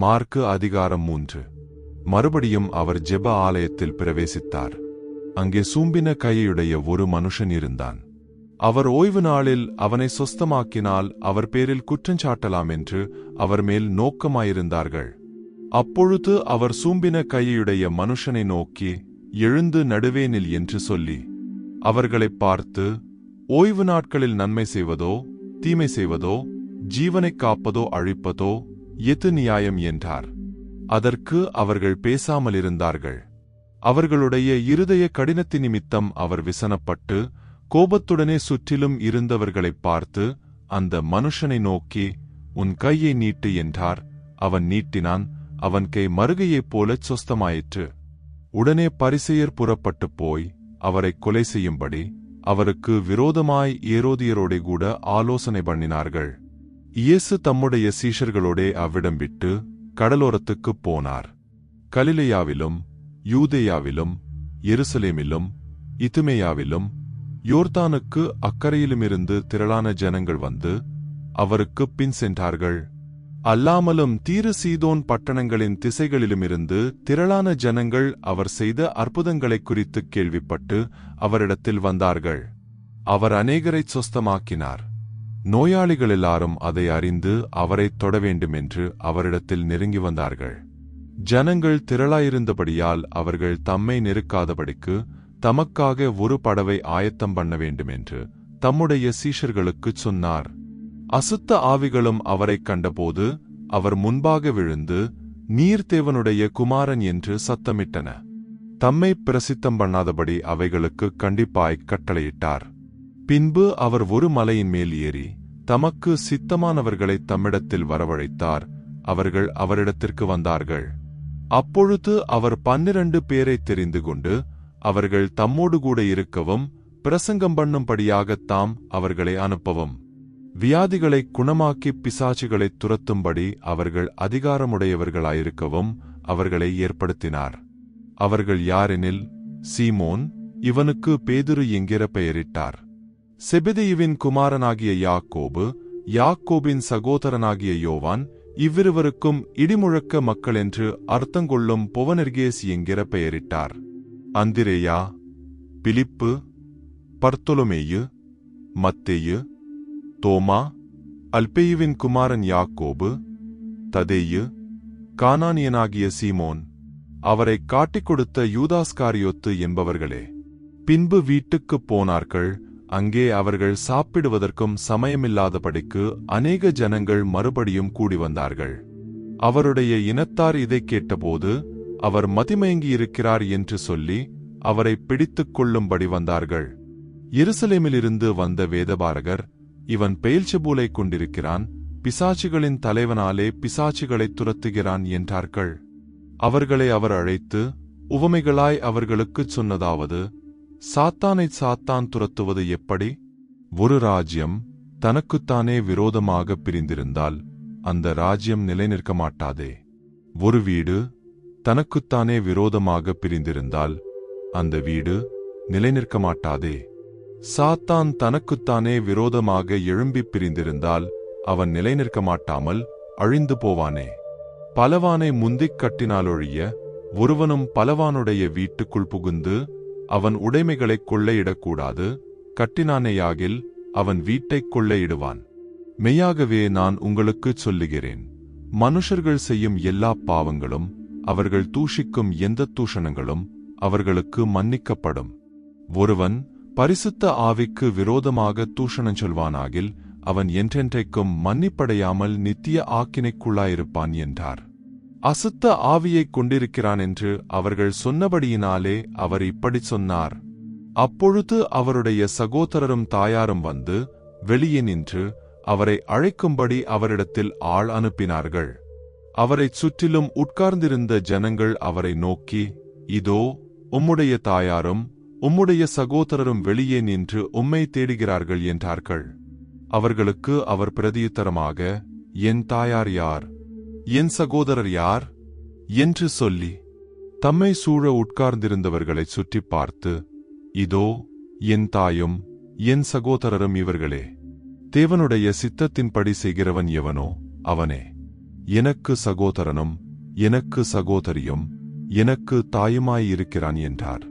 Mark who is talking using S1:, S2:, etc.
S1: Mark அதிகாரம் மூன்று. மறுபடியும் அவர் ஜெப ஆலயத்தில் பிரவேசித்தார். அங்கே சூம்பின கையுடைய ஒரு மனுஷன் இருந்தான். அவர் ஓய்வு நாளில் அவனை சொஸ்தமாக்கினால் அவர் பேரில் குற்றஞ்சாட்டலாம் என்று அவர் மேல் நோக்கமாயிருந்தார்கள். அப்பொழுது அவர் சூம்பின கையுடைய மனுஷனை நோக்கி எழுந்து நடுவேனில் என்று சொல்லி அவர்களைப் பார்த்து ஓய்வு நாட்களில் நன்மை செய்வதோ தீமை செய்வதோ ஜீவனைக் காப்பதோ அழிப்பதோ எது நியாயம் என்றார். அதற்கு அவர்கள் பேசாமலிருந்தார்கள். அவர்களுடைய இருதய கடினத்தி நிமித்தம் அவர் விசனப்பட்டு கோபத்துடனே சுற்றிலும் இருந்தவர்களைப் பார்த்து அந்த மனுஷனை நோக்கி உன் கையை நீட்டு என்றார். அவன் நீட்டினான். அவன் கை மறுகையைப் போலச் சொஸ்தமாயிற்று. உடனே பரிசெயர் புறப்பட்டுப் போய் அவரை கொலை செய்யும்படி அவருக்கு விரோதமாய் ஏரோதியரோடே கூட ஆலோசனை பண்ணினார்கள். இயேசு தம்முடைய சீஷர்களோடே அவ்விடம் விட்டு கடலோரத்துக்குப் போனார். கலிலையாவிலும் யூதேயாவிலும் எருசலேமிலும் இதுமேயாவிலும் யோர்தானுக்கு அக்கறையிலுமிருந்து திரளான ஜனங்கள் வந்து அவருக்கு பின் சென்றார்கள். அல்லாமலும் தீரு சீதோன் பட்டணங்களின் திசைகளிலுமிருந்து திரளான ஜனங்கள் அவர் செய்த அற்புதங்களைக் குறித்துக் கேள்விப்பட்டு அவரிடத்தில் வந்தார்கள். அவர் அநேகரைச் சொஸ்தமாக்கினார். நோயாளிகள் எல்லாரும் அதை அறிந்து அவரைத் தொட வேண்டுமென்று அவரிடத்தில் நெருங்கி வந்தார்கள். ஜனங்கள் திரளாயிருந்தபடியால் அவர்கள் தம்மை நெருக்காதபடிக்கு தமக்காக ஒரு படவை ஆயத்தம் பண்ண வேண்டுமென்று தம்முடைய சீஷர்களுக்குச் சொன்னார். அசுத்த ஆவிகளும் அவரைக் கண்டபோது அவர் முன்பாக விழுந்து நீர்த்தேவனுடைய குமாரன் என்று சத்தமிட்டன. தம்மை பிரசித்தம் பண்ணாதபடி அவைகளுக்கு கண்டிப்பாய் கட்டளையிட்டார். பின்பு அவர் ஒரு மலையின் மேல் ஏறி தமக்கு சித்தமானவர்களை தம்மிடத்தில் வரவழைத்தார். அவர்கள் அவரிடத்திற்கு வந்தார்கள். அப்பொழுது அவர் பன்னிரண்டு பேரை தெரிந்து கொண்டு அவர்கள் தம்மோடு கூட இருக்கவும் பிரசங்கம் பண்ணும்படியாகத் தாம் அவர்களை அனுப்பவும். வியாதிகளை குணமாக்கி பிசாச்சுகளை துரத்தும்படி அவர்கள் அதிகாரமுடையவர்களாயிருக்கவும் அவர்களை ஏற்படுத்தினார். அவர்கள் யாரெனில் சீமோன் இவனுக்கு பேதுரு என்கிற பெயரிட்டார். செபெதியுவின் குமாரனாகிய யாக்கோபு யாக்கோபின் சகோதரனாகிய யோவான் இவ்விருவருக்கும் இடிமுழக்க மக்கள் என்று அர்த்தங்கொள்ளும் புவனர்கேஸ் என்கிற பெயரிட்டார். அந்திரேயா பிலிப்பு பர்த்தொலுமேயு மத்தேயு தோமா அல்பேயுவின் குமாரன் யாக்கோபு ததேயு கானானியனாகிய சீமோன் அவரை காட்டிக் கொடுத்த யூதாஸ்காரியோத்து என்பவர்களே பின்பு வீட்டுக்குப் போனார்கள் அங்கே அவர்கள் சாப்பிடுவதற்கும் சமயமில்லாதபடிக்கு அநேக ஜனங்கள் மறுபடியும் கூடி வந்தார்கள். அவருடைய இனத்தார் இதைக் கேட்டபோது அவர் மதிமயங்கியிருக்கிறார் என்று சொல்லி அவரை பிடித்துக் கொள்ளும்படி வந்தார்கள். எருசலேமிலிருந்து வந்த வேதபாரகர் இவன் பெயல்செபூலை கொண்டிருக்கிறான் பிசாச்சிகளின் தலைவனாலே பிசாசுகளைத் துரத்துகிறான் என்றார்கள். அவர்களை அவர் அழைத்து உவமைகளாய் அவர்களுக்குச் சொன்னதாவது சாத்தானை சாத்தான் துரத்துவது எப்படி? ஒரு ராஜ்யம் தனக்குத்தானே விரோதமாக பிரிந்திருந்தால் அந்த ராஜ்யம் நிலைநிற்க மாட்டாதே. ஒரு வீடு தனக்குத்தானே விரோதமாக பிரிந்திருந்தால் அந்த வீடு நிலைநிற்க மாட்டாதே. சாத்தான் தனக்குத்தானே விரோதமாக எழும்பிப் பிரிந்திருந்தால் அவன் நிலைநிற்க மாட்டாமல் அழிந்து போவானே. பலவானை முந்திக் கட்டினாலொழிய ஒருவனும் பலவானுடைய வீட்டுக்குள் புகுந்து அவன் உடைமைகளைக் கொள்ளையிடக்கூடாது. கட்டினானேயாகில் அவன் வீட்டைக் கொள்ளையிடுவான். மெய்யாகவே நான் உங்களுக்குச் சொல்லுகிறேன். மனுஷர்கள் செய்யும் எல்லா பாவங்களும் அவர்கள் தூஷிக்கும் எந்த தூஷணங்களும் அவர்களுக்கு மன்னிக்கப்படும். ஒருவன் பரிசுத்த ஆவிக்கு விரோதமாக தூஷணம் சொல்வானாகில் அவன் என்றென்றைக்கும் மன்னிப்படையாமல் நித்திய ஆக்கினைக்குள்ளாயிருப்பான் என்றார். அசுத்த ஆவியைக் கொண்டிருக்கிறான் என்று அவர்கள் சொன்னபடியினாலே அவர் இப்படிச் சொன்னார். அப்பொழுது அவருடைய சகோதரரும் தாயாரும் வந்து வெளியே நின்று அவரை அழைக்கும்படி அவரிடத்தில் ஆள் அனுப்பினார்கள். அவரைச் சுற்றிலும் உட்கார்ந்திருந்த ஜனங்கள் அவரை நோக்கி இதோ உம்முடைய தாயாரும் உம்முடைய சகோதரரும் வெளியே நின்று உம்மை தேடுகிறார்கள் என்றார்கள். அவர்களுக்கு அவர் பிரதியுத்தரமாக என் தாயார் யார்? என் சகோதரர் யார்? என்று சொல்லி தம்மை சூழ உட்கார்ந்திருந்தவர்களைச் சுற்றிப் பார்த்து இதோ என் தாயும் என் சகோதரரும் இவர்களே தேவனுடைய சித்தத்தின்படி செய்கிறவன் எவனோ அவனே. எனக்கு சகோதரனும் எனக்கு சகோதரியும் எனக்கு தாயுமாயிருக்கிறான் என்றார்.